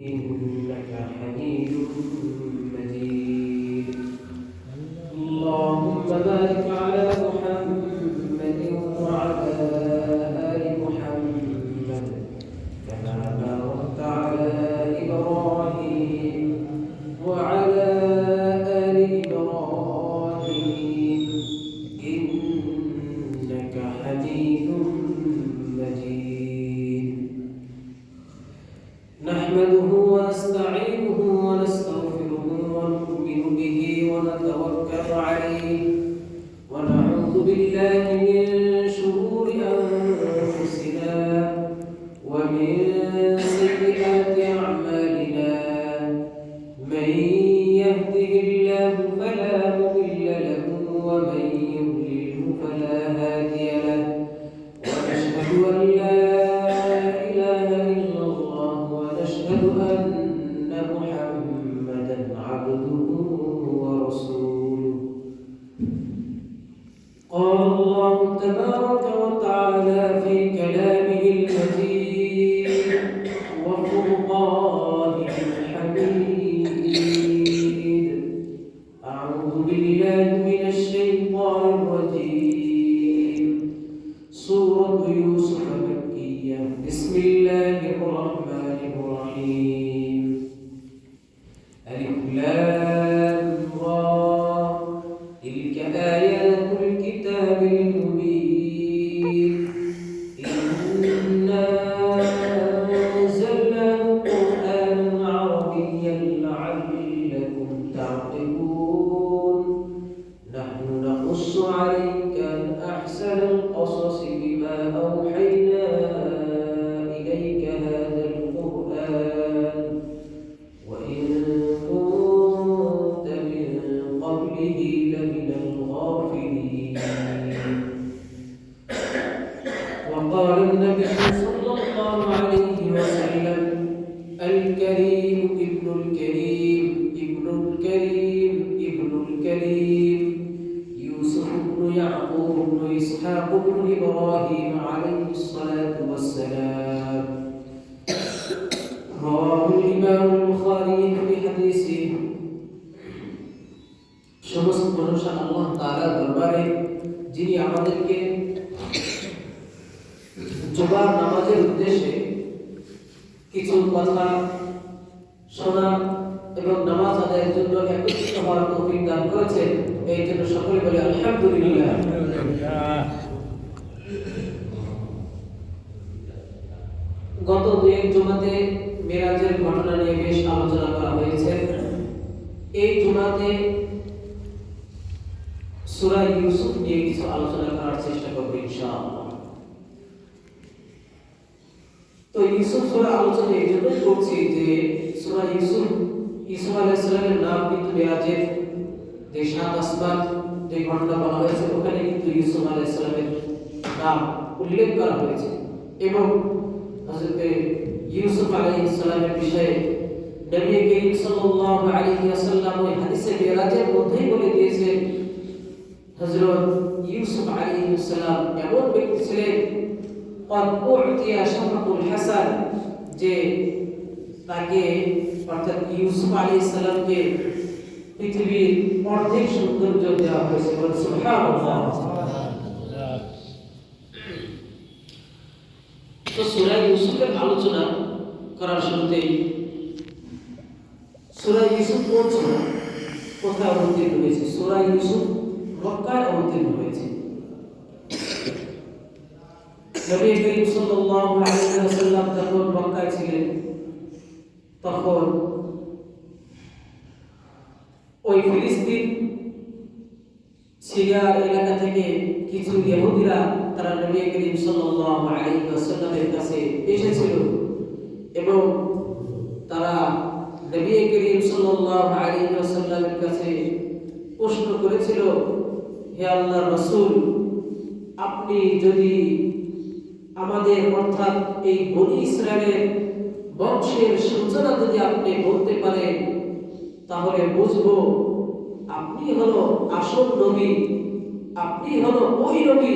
إنك حميد مجيد. اللهم بارك على Amen. Yeah. সূরা ইউসুফ নিয়ে কিছু আলোচনা করার চেষ্টা করব তো ইউসুফ সূরা আলোচনা এই জন্য করছি যে সূরা ইউসুফ ইউসুফ আলাইহিস সালামের নাম কিন্তু মেরাজের যে সাত যে ঘটনা বলা হয়েছে, ওখানে কিন্তু ইউসুফ আলাইহিস সালামের নাম উল্লেখ করা হয়েছে। এবং হযরতে ইউসুফ আলাইহিস সালামের বিষয়ে নবী করিম সাল্লাল্লাহু আলাইহি ওয়াসাল্লাম ওই হাদিসে মেরাজের মধ্যেই বলে দিয়েছেন হজরত ইউসুফ আলী এমন ব্যক্তি ছিলেন হাসান যে তাকে, অর্থাৎ ইউসুফ আলী ইসলামকে পৃথিবীর অর্ধেক সৌন্দর্য দেওয়া হয়েছে। তো সুরা ইউসুফের আলোচনা করার শুরুতেই সুরা ইউসুফ কোন কোথায় অবতীর্ণ হয়েছে? সুরাই ইউসুফ মক্কায় অবতীর্ণ হয়েছে। নবী করিম সাল্লাল্লাহু আলাইহি ওয়াসাল্লাম যখন মক্কায় ছিলেন, তখন ওই ফিলিস্তিন সিরিয়ার এলাকা থেকে কিছু ইহুদিরা তারা নবী করিম সাল্লাল্লাহু আলাইহি ওয়াসাল্লামের কাছে এসেছিল এবং তারা নবী করিম সাল্লাল্লাহু আলাইহি ওয়াসাল্লামের কাছে প্রশ্ন করেছিল হে আল্লাহর রাসূল, আপনি যদি আমাদের অর্থাৎ এই বনি ইসরায়েলের বংশের সূচনা যদি আপনি বলতে পারেন, তাহলে বুঝব আপনি হলো আসল নবী, আপনি হলো ওই নবী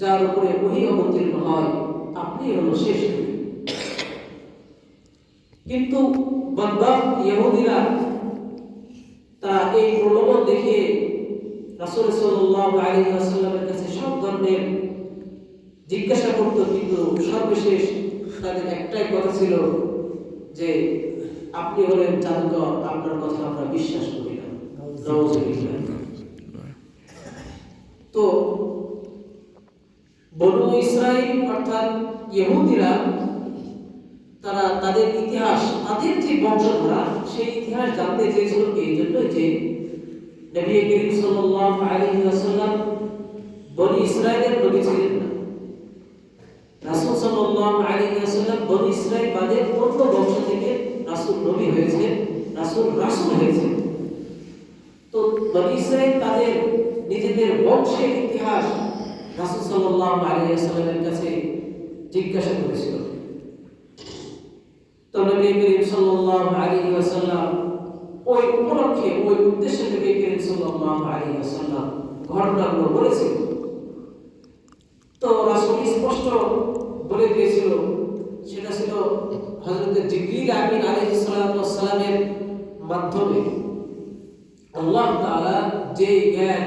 যার উপরে ওহি অবতীর্ণ হয়, আপনি হলো শেষ কিন্তু বদবাক ইহুদিরা তারা এই প্রলোভন দেখিয়ে রাসূল সাল্লাল্লাহু আলাইহি ওয়াসাল্লামের কাছে সব ধরনের জিজ্ঞাসা করত, কিন্তু সর্বশেষ তাদের একটাই কথা ছিল যে, আপনি হলেন জাদুকর, আপনার কথা আমরা বিশ্বাস করি না। তো বনু ইসরাইল অর্থাৎ ইহুদিরা, তারা তাদের ইতিহাস, তাদের যে বংশধরা, সেই ইতিহাস জানতে চেয়েছিল এই জন্য যে নবী করিম সাল্লাল্লাহু আলাইহি ওয়াসাল্লাম বনি ইসরাইলের নবী ছিলেন না। রাসূল সাল্লাল্লাহু আলাইহি ওয়াসাল্লাম বনি ইসরাইল বাদে অন্য বংশ থেকে রাসূল নবী হয়েছে রাসূল রাসূল হয়েছে তো বনি ইসরাইল তাদের নিজেদের বংশের ইতিহাস রাসূল সাল্লাল্লাহু আলাইহি ওয়াসাল্লামের কাছে জিজ্ঞাসা করেছিল। তো নবী করিম সাল্লাল্লাহু আলাইহি ওয়াসাল্লাম ওই উপলক্ষে, ওই উদ্দেশ্যে নবী করিম সাল্লাল্লাহু আলাইহি ওয়াসাল্লাম ঘটনাগুলো বলেছিল। তো রাসূল স্পষ্ট বলে দিয়েছিল, সেটা ছিল হযরত জিবরিল আমিন আলাইহিস সালামের মাধ্যমে। আল্লাহ তাআলা যে জ্ঞান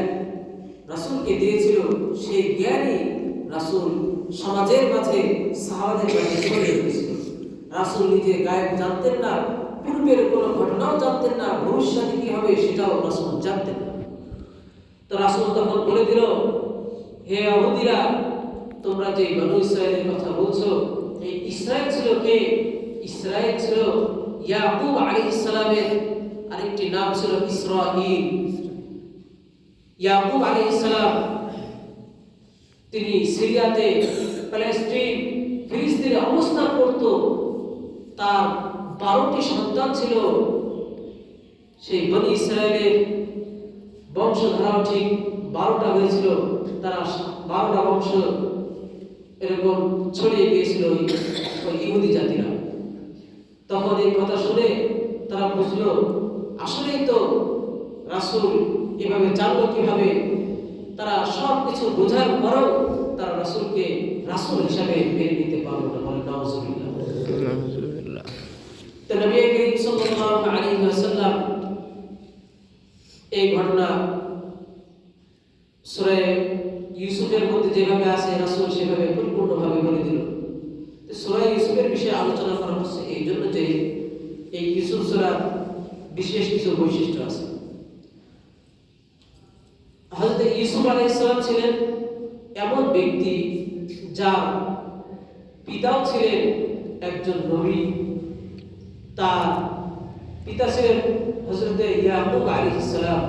রাসূলকে দিয়েছিল, সেই জ্ঞানই রাসূল সমাজের মাঝে সাহাবাদের মাঝে ছড়িয়ে দিয়েছিল। রাসূল নিজে গায়েব জানতেন না পূর্বের কোনো ঘটনাও জানতেন না, ভবিষ্যতে কি হবে সেটাও রাসূল জানতেন তো রাসূল তখন বলে দিল, হে আহুদিরা তোমরা যে বনু ইসরায়েলের কথা বলছো, এই ইসরায়েল ছিল কে? ইসরায়েল ছিল ইয়াকুব আলাইহিস সালামের আরেকটি নাম ছিল ইসরাঈল। ইয়াকুব আলাইহিস সালাম, তিনি সিরিয়াতে প্যালেস্টাইন ফিলিস্তিনে অবস্থান করত, তার বারোটি সন্তান ছিল। সেই বনি ইসরায়েলের বংশধারাও ঠিক বারোটা হয়েছিল। তারা বারোটা বংশ এরকম ছড়িয়ে গিয়েছিল ওই ইহুদি জাতিরা। তখন এই কথা শুনে তারা বুঝলো, আসলেই তো রাসূল এভাবে জানলো কীভাবে? তারা সব কিছু বোঝার পরেও তারা রাসূলকে রাসূল হিসাবে মেনে নিতে পারল না বলে নাউজুবিল্লাহ। এই ঘটনা সূরা ইউসুফের মধ্যে যেভাবে আছে, রাসূল সেভাবে বলে দিল। তো সূরা বিষয়ে আলোচনা করা হচ্ছে এই জন্য যে এই ইউসুফ বিশেষ কিছু বৈশিষ্ট্য আছে। হযরত ইউসুফ আলাইহিস ছিলেন এমন ব্যক্তি যার পিতাও ছিলেন একজন নবী। তার পিতা ছিলেন হজরত ইয়াকুব আলাইহিস সালাম।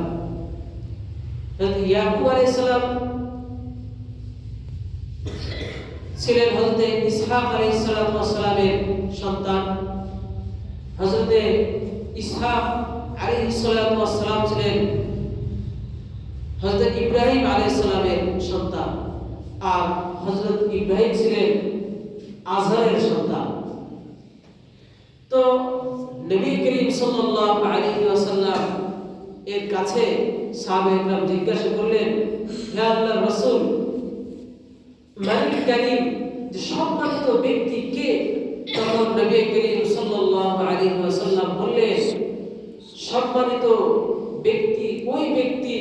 হযরত ইয়াকুব আলাইহিস সালাম ছিলেন হযরত ইসহাক আলাইহিস সালামের সন্তান। হযরত ইসহাক আলাইহিস সালাম ছিলেন হযরত ইব্রাহিম আলাইহিস সালামের সন্তান। আর হযরত ইব্রাহিম ছিলেন আজহারের সন্তান। তো নবী করিম সাল্লাল্লাহু আলাইহি ওয়াসাল্লাম এর কাছে সাহাবা একরাম জিজ্ঞাসা করলেন, হে আল্লাহর রাসূল, মালিক করিম, যে সম্মানিত ব্যক্তি কে? তখন নবী করিম সাল্লাল্লাহু আলাইহি ওয়াসাল্লাম বললেন, সম্মানিত ব্যক্তি ওই ব্যক্তি,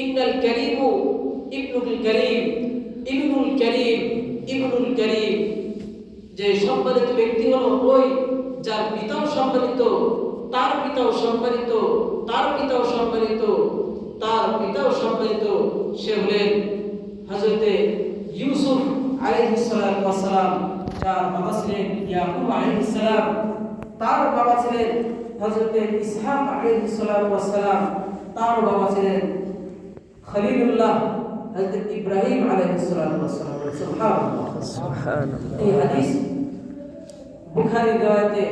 ইন্নাল করিমু ইবনুল করিম ইবনুল করিম ইবনুল করিম। যে সম্মানিত ব্যক্তি হলো ওই যার পিতাও সম্মানিত তার পিতাও সম্মানিত তার পিতাও সম্মানিত তার পিতাও সম্মানিত সে হলেন হযরতে ইউসুফ আলাইহিস সালাম যার বাবা ছিলেন ইয়াকুব আলাইহিস সালাম তার বাবা ছিলেন হযরতে ইসহাক আলাইহিস সালাম তার বাবা ছিলেন খলিলুল্লাহ হযরত ইব্রাহিম সুবহানাল্লাহ। এই হাদিস বুখারী রিওয়ায়াতে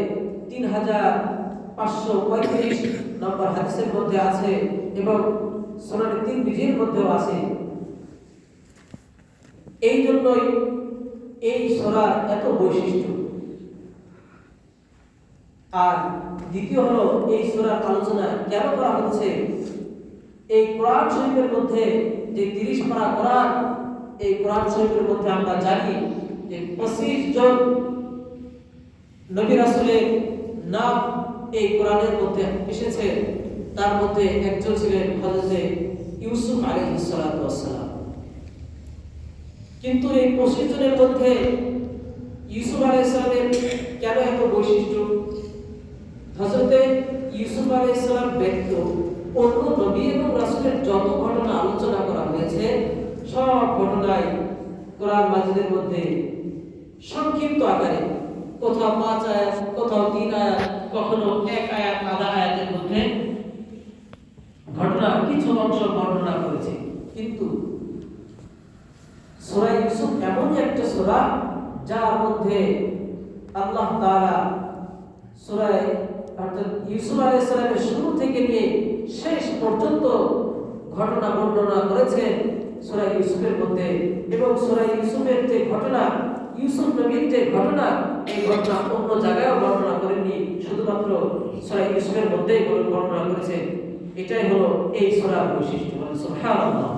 তিন হাজার পাঁচশো পঁয়ত্রিশ নম্বর হাদিসের মধ্যে আছে এবং সোনানি তিন বিজির মধ্যেও আছে। এই জন্যই এই সোরার এত বৈশিষ্ট্য। আর দ্বিতীয় হলো এই সোরার আলোচনা কেন করা হচ্ছে? এই কোরআন শরীফের মধ্যে যে তিরিশ পারা কোরআন, এই কোরআন শরীফের মধ্যে আমরা জানি যে পঁচিশ জন নবী রাসূলের নাম এই কোরআনের মধ্যে এসেছে। তার মধ্যে একজন ছিলেন হযরতে ইউসুফ ওয়াস কিন্তু এই জনের মধ্যে ইউসুফ আলাইহিস সালামের কেন এত বৈশিষ্ট্য? হযরতে ইউসুফ আলাইহিস সালাম ব্যতীত অন্য নবী এবং রাসূলের যত ঘটনা আলোচনা করা হয়েছে, সব ঘটনাই কোরআন মাজিদের মধ্যে সংক্ষিপ্ত আকারে কোথাও পাঁচ আয়াত, কোথাও তিন আয়াত, কখনো এক আয়াত, আধা আয়াতের মধ্যে ঘটনা, কিছু অংশ বর্ণনা করেছে। কিন্তু সূরা ইউসুফ এমনই একটা সূরা, যার মধ্যে আল্লাহ তাআলা সূরা অর্থাৎ ইউসুফ আলাইহিস সালামের শুরু থেকে নিয়ে শেষ পর্যন্ত ঘটনা বর্ণনা করেছেন সূরা ইউসুফের মধ্যে। এবং সূরা ইউসুফের যে ঘটনা, ইউসুফ নবীর যে ঘটনা এই ঘটনা অন্য জায়গায়ও বর্ণনা করেননি শুধুমাত্র সূরা ইউসুফের মধ্যেই বর্ণনা করেছেন এটাই হলো এই সূরার বৈশিষ্ট্য মানে সুবহানাল্লাহ।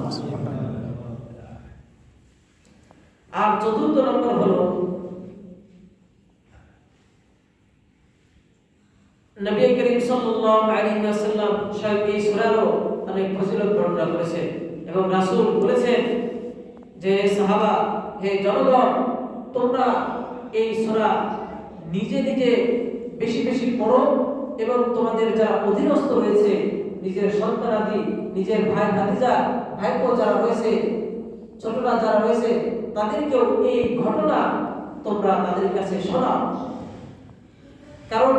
আর চতুর্থ নম্বর হলো, নবী করিম সাল্লাল্লাহু আলাইহি ওয়াসাল্লাম স্বয়ং এই সূরারও অনেক ফজিলত বর্ণনা করেছেন এবং রাসূল বলেছেন যে সাহাবা, হে জনগণ, তোমরা এই সূরা নিজে নিজে বেশি বেশি পড়ো এবং তোমাদের যারা অধীনস্থ রয়েছে, নিজের সন্তানাদি নিজের ভাই ভাতিজা ভাইপো যারা রয়েছে, ছোটরা যারা রয়েছে, তাদেরকেও এই ঘটনা তোমরা তাদের কাছে শোনাও। কারণ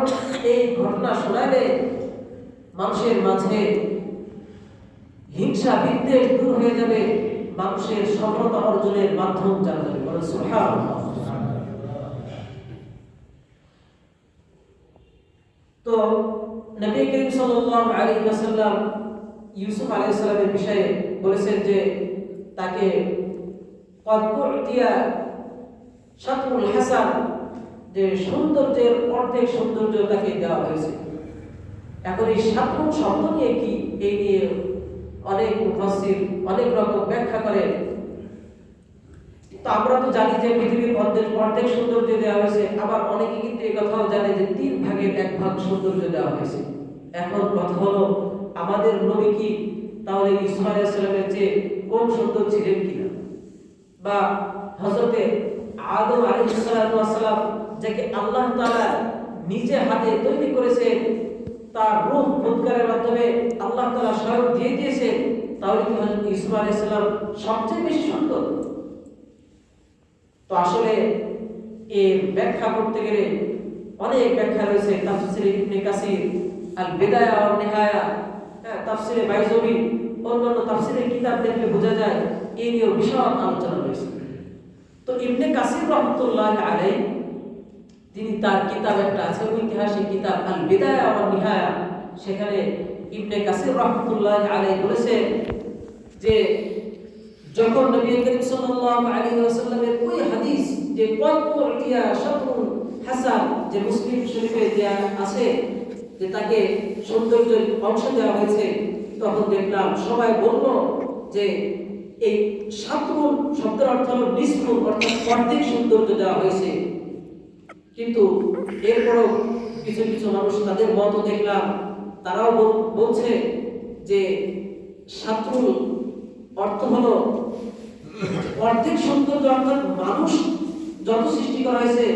এই ঘটনা শোনালে মানুষের মাঝে হিংসা, বিদ্বেষ দূর হয়ে যাবে, মানুষের সফলতা অর্জনের মাধ্যম জানা যাবে বলে সুবহানাল্লাহ। তো নবী করিম সাল্লাল্লাহু আলাইহি ওয়াসাল্লাম ইউসুফ আলাইহিস সালামের বিষয়ে বলেছেন যে তাকে কদকুতিয়া শাতুল হাসান যে সৌন্দর্যের অর্ধেক সৌন্দর্য তাকে দেওয়া হয়েছে। এখন এই শাতুল শব্দ নিয়ে কি এই নিয়ে অনেক মুফাসসির অনেক রকম ব্যাখ্যা করেন? তো আমরা তো জানি যে পৃথিবীর অর্ধেক অর্ধেক সৌন্দর্য দেওয়া হয়েছে। আবার অনেকে কিন্তু এই কথাও জানে যে তিন ভাগের এক ভাগ সৌন্দর্য দেওয়া হয়েছে। এখন কথা হলো, আমাদের নবী কি তাহলে ইসমাইল আলাইহিস সালামের চেয়ে কম সুন্দর ছিলেন কিনা? বা হযরতে আদম আলাইহিস সালাতু ওয়াস সালাম যাকে আল্লাহ তাআলা নিজে হাতে তৈরি করেছে, তার রূহ মুদকারের মাধ্যমে আল্লাহ তাআলা স্বয়ং দিয়ে দিয়েছেন, তাহলে কি হযরত ইসমাইল আলাইহিস সবচেয়ে বেশি সুন্দর? তো আসলে এর ব্যাখ্যা করতে গেলে অনেক ব্যাখ্যা রয়েছে। তাফসিরে ইবনে কাসির আল বিদায়া ওয়ান নিহায়া হ্যাঁ তাফসিরে বাইজবি, অন্যান্য তাফসিরের কিতাব দেখলে বোঝা যায় এই নিয়েও বিশাল আলোচনা রয়েছে। তো ইবনে কাসির রহমতুল্লাহ আলাই তিনি তার কিতাব একটা আছে ঐতিহাসিক কিতাব আল বিদায়া ওয়ান নিহায়া। সেখানে ইবনে কাসির রহমতুল্লাহ আলাই বলেছেন যে যখন নবী করিম সাল্লাল্লাহু আলাইহি ওয়াসাল্লামের ওই হাদিস যে কত উতিয়া শাতরুল হাসান, যে মুসলিম শরীফে যে আছে, যে তাকে সৌন্দর্যের অংশ দেওয়া হয়েছে, তখন দেখলাম সবাই বলল যে এই শাতরুল শব্দের অর্থ হলো নিষ্ঠুর, অর্থাৎ অর্ধেক সৌন্দর্য দেওয়া হয়েছে। কিন্তু এরপরও কিছু কিছু মানুষ তাদের মত দেখলাম, তারাও বল- বলছে যে শাতরুল অর্থ হলো, অর্ধেক সৌন্দর্য অর্থাৎ মানুষ যত সৃষ্টি করা হয়েছে,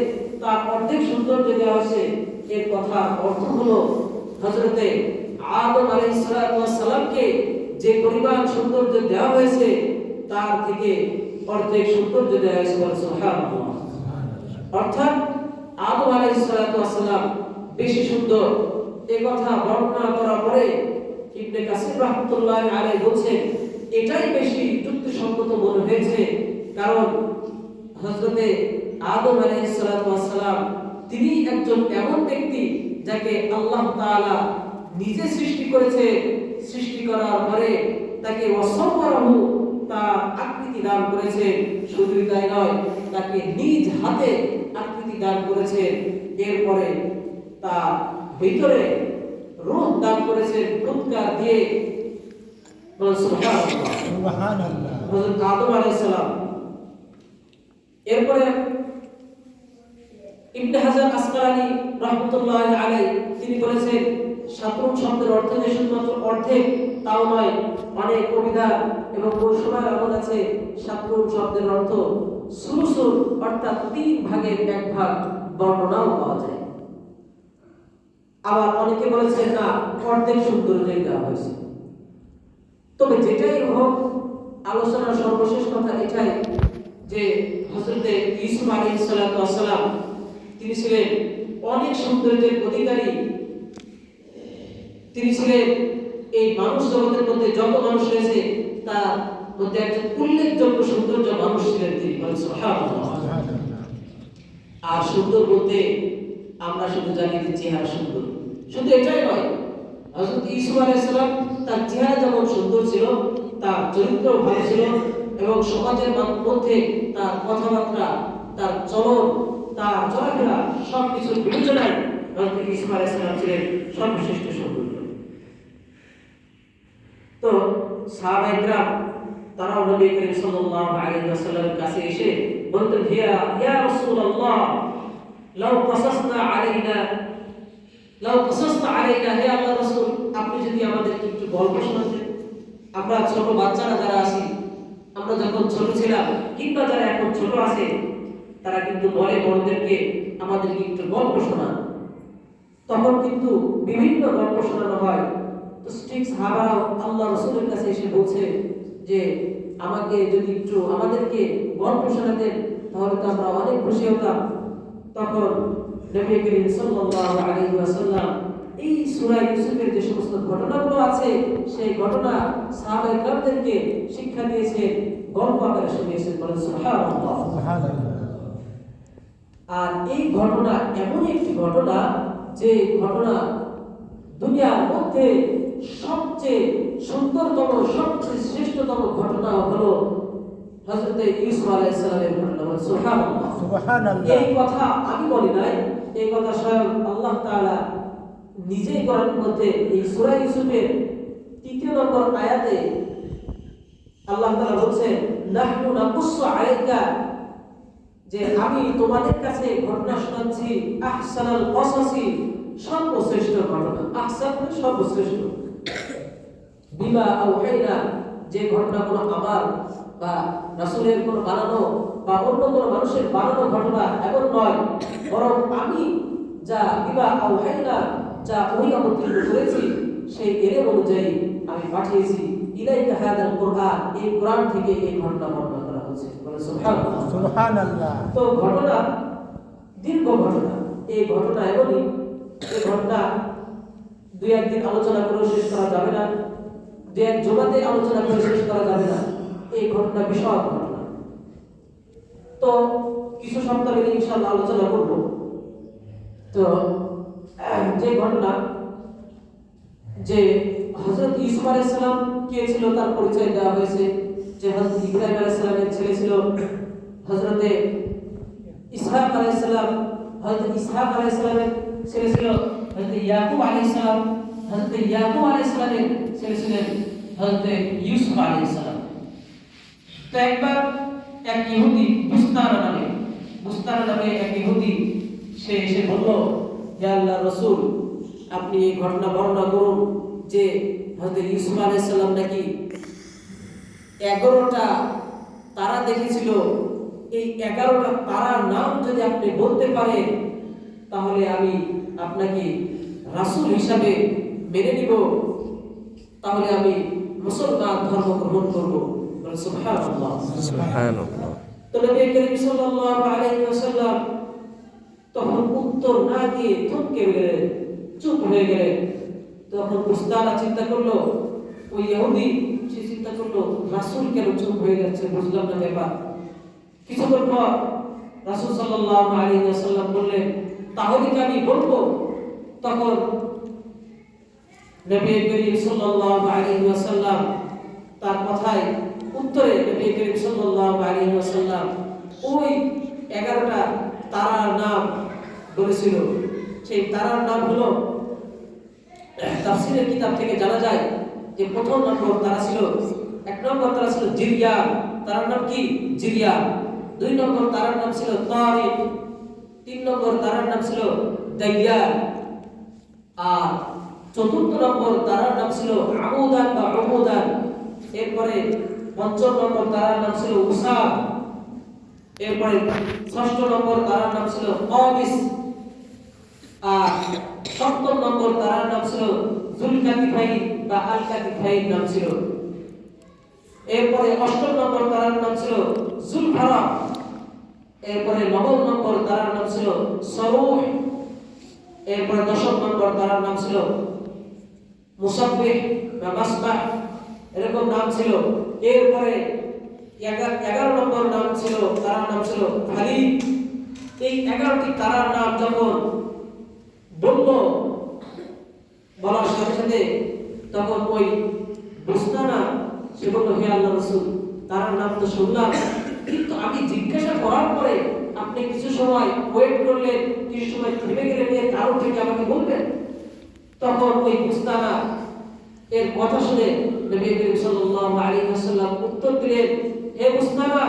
তার অর্ধেক সৌন্দর্য দেওয়া হয়েছে। এর কথা অর্থ হলো হজরতে আদম আলাইহিস সালামকে যে পরিমাণ সৌন্দর্য দেওয়া হয়েছে, তার থেকে অর্ধেক সৌন্দর্য দেওয়া হয়েছে অর্থাৎ আদম আলাইহিস সালাম বেশি সুন্দর। এ কথা বর্ণনা করার পরে ইবনে কাসির রাহমাতুল্লাহ আলাইহি বলছেন এটাই বেশি যুক্তিসঙ্গত মনে হয়েছে, কারণ হযরতে আদম আলাইহিস সালাম, তিনি একজন এমন ব্যক্তি যাকে আল্লাহ নিজে সৃষ্টি করেছে, সৃষ্টি করার পরে তাকে ওয়াসাওয়ারাহু তা আকৃতি দান করেছে। শুধুই তাই নয়, তাকে নিজ হাতে আকৃতি দান করেছে, এরপরে তার ভিতরে রূহ দান করেছে, ফুৎকার দিয়ে বলেন সুবহানাল্লাহ সুবহানাল্লাহ হযরত আদম আলাইহিস সালাম এরপরে ইবনে হাজার আসকালানি রহমতুল্লাহ আলাই তিনি বলেছেন সাতরুন শব্দের অর্থ যে শুধুমাত্র অর্ধেক তাও নয় অনেক কবিতা এবং কৌশলের আমল আছে। সাতরুন শব্দের অর্থ সুরসুর অর্থাৎ তিন ভাগের এক ভাগ বর্ণনাও পাওয়া যায়। আবার অনেকে বলেছেন না অর্ধেক সৌন্দর্যই দেওয়া হয়েছে। তবে যেটাই হোক, আলোচনার সর্বশেষ কথা এটাই যে হজরতে ইসুফ আলী তিনি ছিলেন অনেক সৌন্দর্যের অধিকারী তিনি ছিলেন এই মানুষ জগতের মধ্যে যত মানুষ রয়েছে, তার মধ্যে একজন উল্লেখযোগ্য সৌন্দর্য মানুষ ছিলেন তিনি। আর সুন্দর বলতে আমরা শুধু জানি যে চেহারা সুন্দর শুধু এটাই নয় হযরত ইসু আলাইহিস সালাম তার চেহারা যেমন সুন্দর ছিল, তার চরিত্র ভালো ছিল এবং সমাজের মধ্যে তার কথাবার্তা, তার চলন, তার চলাফেরা সব কিছুর বিবেচনায় হযরত ইসু আলাইহিস সালাম ছিলেন সর্বশ্রেষ্ঠ সৌন্দর্য তো সাহাবাইকরাম তারাও নবী করিম সাল্লাল্লাহু আলাইহি ওয়াসাল্লামের কাছে এসে বলতেন, হিয়া, ইয়া রাসূলুল্লাহ, লাউ কাসাসনা আলাইনা, লাউ কাসাসনা আলাইনা, হে আল্লাহ আপনি যদি আমাদেরকে একটু গল্প শোনাতেন। আমরা ছোট বাচ্চারা যারা আছি, আমরা যখন ছোট ছিলাম, কিংবা যারা এখন ছোট আছে, তারা কিন্তু বলে বড়দেরকে আমাদেরকে একটু গল্প শোনান। তখন কিন্তু বিভিন্ন গল্প শোনানো হয়। তো আল্লাহ রসুলের কাছে এসে বলছে যে, আমাকে যদি একটু আমাদেরকে গল্প শোনাতেন, তাহলে তো আমরা অনেক খুশি হতাম। তখন নবী করিম সাল্লাল্লাহু আলাইহি ওয়াসাল্লাম এই সূরা ইউসুফের যে সমস্ত ঘটনাগুলো আছে সেই ঘটনা শিক্ষা দিয়েছেন গল্প আকারে শুনিয়েছেন বলেন আর এই ঘটনা এমন একটি ঘটনা যে ঘটনা দুনিয়ার মধ্যে সবচেয়ে সুন্দরতম সবচেয়ে শ্রেষ্ঠতম ঘটনা হলো হযরত ইউসুফ ঘটনা। বলেন সুবহানাল্লাহ। সুবহানাল্লাহ। এই কথা আমি বলি নাই এই কথা স্বয়ং আল্লাহ তাআলা নিজেই কোরআনের মধ্যে এই সূরা ইউসুফের তৃতীয় নম্বর আয়াতে আল্লাহ তাআলা বলছেন, নাহনু নাকুসু আলাইকা যে আমি তোমাদের কাছে ঘটনা শোনাচ্ছি, আহসানাল কসাসি সর্বশ্রেষ্ঠ ঘটনা। আহসান মানে সর্বশ্রেষ্ঠ। বিমা আওহাইনা, যে ঘটনাগুলো আমার বা রাসূলের কোনো বানানো বা অন্য কোনো মানুষের বানানো ঘটনা এমন নয়, বরং আমি যা বিমা আওহাইনা যা ওই অবতীর্ণ করেছি সেই এলেম অনুযায়ী আমি পাঠিয়েছি। ইলাইকা হাদাল কোরআন এই কোরআন থেকে এই ঘটনা বর্ণনা করা হয়েছে। বলে সুবহানাল্লাহ। সুবহানাল্লাহ। তো ঘটনা দীর্ঘ ঘটনা। এই ঘটনা এমনই এই ঘটনা দুই একদিন আলোচনা করে শেষ করা যাবে না দুই এক জমাতে আলোচনা করে শেষ করা যাবে না। এই ঘটনা বিশাল ঘটনা। তো কিছু সপ্তাহ মিলে ইনশাল্লাহ আলোচনা করব। তো যে ঘটনা যে হজরত ইসুফ আলাইসালাম কে ছিল তার পরিচয় দেওয়া হয়েছে যে হজরত ইব্রাহিম আলাইসালামের ছেলে ছিল হজরতে ইসহাক আলাইসালাম হজরত ইসহাক আলাইসালামের ছেলে ছিল হজরত ইয়াকুব আলাইসালাম হজরত ইয়াকুব আলাইসালামের ছেলে ছিলেন হজরত ইউসুফ আলাইসালাম তো একবার এক ইহুদি বুস্তানা নামে বুস্তানা নামে এক ইহুদি সে এসে বলল আল্লাহ রসুল আপনি এই ঘটনা বর্ণনা করুন যে হজরত ইউসুফ আলাইসাল্লাম নাকি এগারোটা তারা দেখেছিল। এই এগারোটা তারার নাম যদি আপনি বলতে পারেন তাহলে আমি আপনাকে রাসূল হিসাবে মেনে নিব। তাহলে আমি মুসলমান ধর্ম গ্রহণ করব। সুবহানাল্লাহ। সুবহানাল্লাহ। তো নবী করিম সাল্লাল্লাহু আলাইহি ওয়াসাল্লাম তখন উত্তর না দিয়ে থমকে গেলেন চুপ হয়ে গেলেন তখন মুস্তানা চিন্তা করল, ওই ইহুদি, সে চিন্তা করল, রাসূল কেন চুপ হয়ে যাচ্ছে? বুঝলাম না ব্যাপার। কিছুক্ষণ পর রাসূল সাল্লাল্লাহু আলাইহি ওয়াসাল্লাম বললেন, তাহলে আমি বলব? তখন নবী করিম সাল্লাল্লাহু আলাইহি ওয়াসাল্লাম তার কথায় উত্তরে নবী করিম সাল্লাল্লাহু আলাইহি ওয়াসাল্লাম, ওই 11টা তারার নাম বলেছিল। সেই তারার নাম হলো, তাফসীরের কিতাব থেকে জানা যায় যে প্রথম নম্বর তারা ছিল, এক নম্বর তারা ছিল জিরিয়া তারার নাম কি? জিরিয়া দুই নম্বর তারার নাম ছিল তারিক তিন নম্বর তারার নাম ছিল দাইয়ার আর চতুর্থ নম্বর তারার নাম ছিল আমুদান বা অমুদান। এরপরে পঞ্চম নম্বর তারার নাম ছিল উসাব এরপরে ষষ্ঠ নম্বর তারার নাম ছিল অবিস আর সপ্তম নম্বর তারার নাম ছিল জুলকাতিফাই বা আল কাতিফাই নাম ছিল। এরপরে অষ্টম নম্বর তারার নাম ছিল জুলফারা এরপরে নবম নম্বর তারার নাম ছিল সরুহ। এরপরে দশম নম্বর তারার নাম ছিল মুসাব্বিহ বা মাসবাহ। এরকম নাম ছিল। এরপরে এগারো নম্বর নাম ছিল, তারার নাম ছিল খালিদ। এই এগারোটি তারার নাম যখন বলল, বলার সাথে সাথে তখন ওই বুঝতানা সে বলল, হে আল্লাহ রসুল তার নাম তো শুনলাম। কিন্তু আমি জিজ্ঞাসা করার পরে আপনি কিছু সময় ওয়েট করলেন, কিছু সময় থেমে গেলেন, এর কারণ থেকে আমাকে বলবেন? তখন ওই বুঝতানা এর কথা শুনে নবী করিম সাল্লাল্লাহু আলাইহি ওয়াসাল্লাম উত্তর দিলেন হে বুঝতানা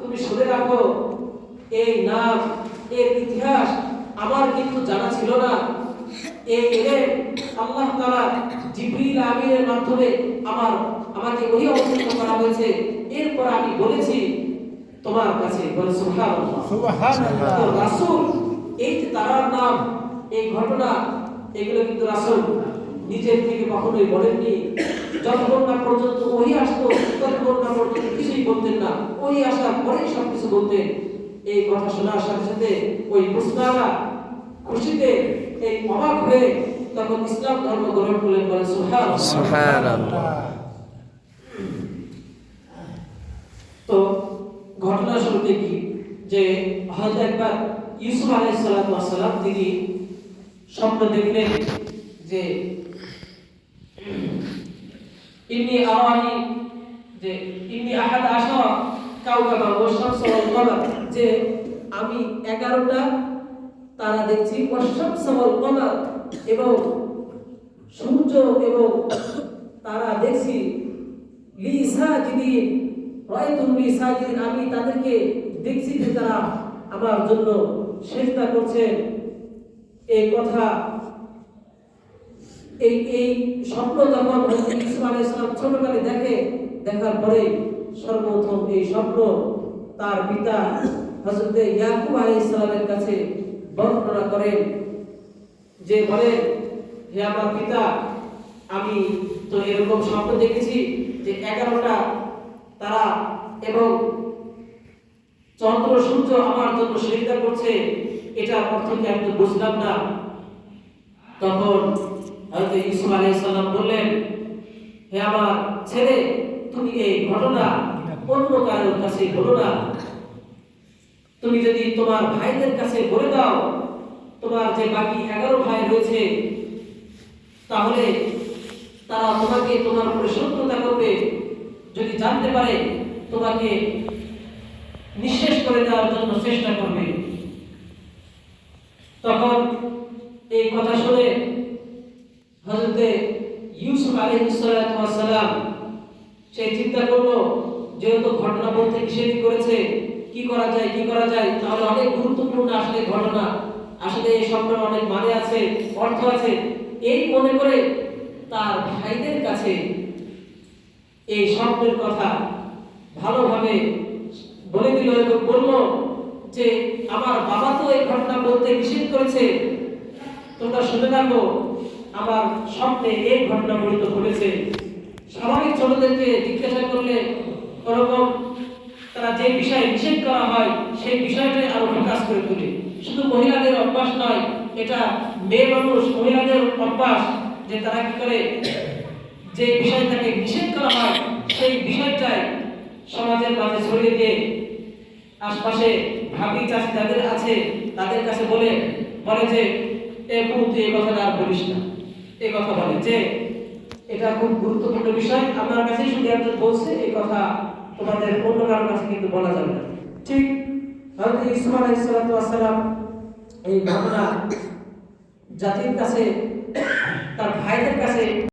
তুমি শুনে রাখো এই নাম এর ইতিহাস আমার কিন্তু জানা ছিল না। এই ইলম আল্লাহ তাআলা জিবরিল আমিনের মাধ্যমে আমার আমাকে ওহী অবতীর্ণ করা হয়েছে। এরপর আমি বলেছি তোমার কাছে বলে সুবহানাল্লাহ। সুবহানাল্লাহ। তো রাসূল এই যে তারার নাম এই ঘটনা এগুলো কিন্তু রাসূল নিজের থেকে কখনোই বলেননি। যতক্ষণ না পর্যন্ত ওই আসতো ততক্ষণ না পর্যন্ত কিছুই বলতেন না। ওই আসার পরেই সব কিছু বলতেন। এই কথা শোনার সাথে সাথে ওই মুসলামা খুশিতে এই অবাক হয়ে তখন ইসলাম ধর্ম গ্রহণ করলেন বলে তো ঘটনা শুরুতে কি? যে হয়তো একবার ইউসুফ আলাইহিস সালাম তিনি স্বপ্ন দেখলেন যে ইন্নি আরানি যে ইন্নি আহাদ আশারা কাউকাবা ওয়া শামস ওয়াল কমার যে আমি 11টা তারা দেখছি ওয়া শামস ওয়াল কমার এবং সূর্য এবং তারা দেখছি, লি সাজিদিন রায়তুম লি সাজিদিন, আমি তাদেরকে দেখছি যে তারা আমার জন্য সেজদা করছে এই কথা এই এই স্বপ্ন যখন ইউসুফ আলাইহিস ছোটকালে দেখে, দেখার পরে সর্বপ্রথম এই স্বপ্ন তার পিতা হযরত ইয়াকুব আলাইহিস সালামের কাছে বর্ণনা করেন যে বলেন হে আমার পিতা, আমি তো এরকম স্বপ্ন দেখেছি যে এগারোটা তারা এবং চন্দ্র সূর্য আমার জন্য সেজদা করছে এটা অর্থ কি আমি তো বুঝলাম না। তখন হযরত ইউসুফ আলাইহিস সালাম বললেন, হে আমার ছেলে, তুমি এই ঘটনা অন্য কারোর কাছে বলো না। তুমি যদি তোমার ভাইদের কাছে বলে দাও, তোমার যে বাকি এগারো ভাই রয়েছে, তাহলে তারা তোমাকে তোমার উপরে শত্রুতা করবে। যদি জানতে পারে, তোমাকে নিঃশেষ করে দেওয়ার জন্য চেষ্টা করবে। তখন এই কথা শুনে হযরতে ইউসুফ আলাইহিস সালাম সে চিন্তা করল, যেহেতু ঘটনা বলতে নিষেধ করেছে, কি করা যায়, কি করা যায়, তাহলে অনেক গুরুত্বপূর্ণ আসলে ঘটনা। আসলে এই স্বপ্নের অনেক মানে আছে, অর্থ আছে। এই মনে করে তার ভাইদের কাছে এই স্বপ্নের কথা ভালোভাবে বলে দিল এবং বলল যে, আমার বাবা তো এই ঘটনা বলতে নিষেধ করেছে। তোমরা শুনে রাখো আমার স্বপ্নে এই ঘটনা বলিত ঘটেছে। স্বাভাবিক ছোটদেরকে জিজ্ঞাসা করলে ওরকম তারা যে বিষয়ে নিষেধ করা হয়, সেই বিষয়টাই আরও প্রকাশ করে তোলে। শুধু মহিলাদের অভ্যাস নয়, এটা মেয়ে মানুষ, মহিলাদের অভ্যাস যে তারা কি করে, যে বিষয়টাকে নিষেধ করা হয়, সেই বিষয়টাই সমাজের মাঝে ছড়িয়ে দিয়ে আশপাশে ভাবি চাষি যাদের আছে, তাদের কাছে বলে বলে যে, এ তুই এই কথাটা আর বলিস না। এই কথা বলে যে, এটা খুব গুরুত্বপূর্ণ বিষয়। আমার কাছে শুধু একজন বলছে, এই কথা তোমাদের অন্য কারোর কাছে কিন্তু বলা যাবে না। ঠিক হযরত ইউসুফ আলাইহিস সালাতু সালাম এই ঘটনা জাতির কাছে, তার ভাইদের কাছে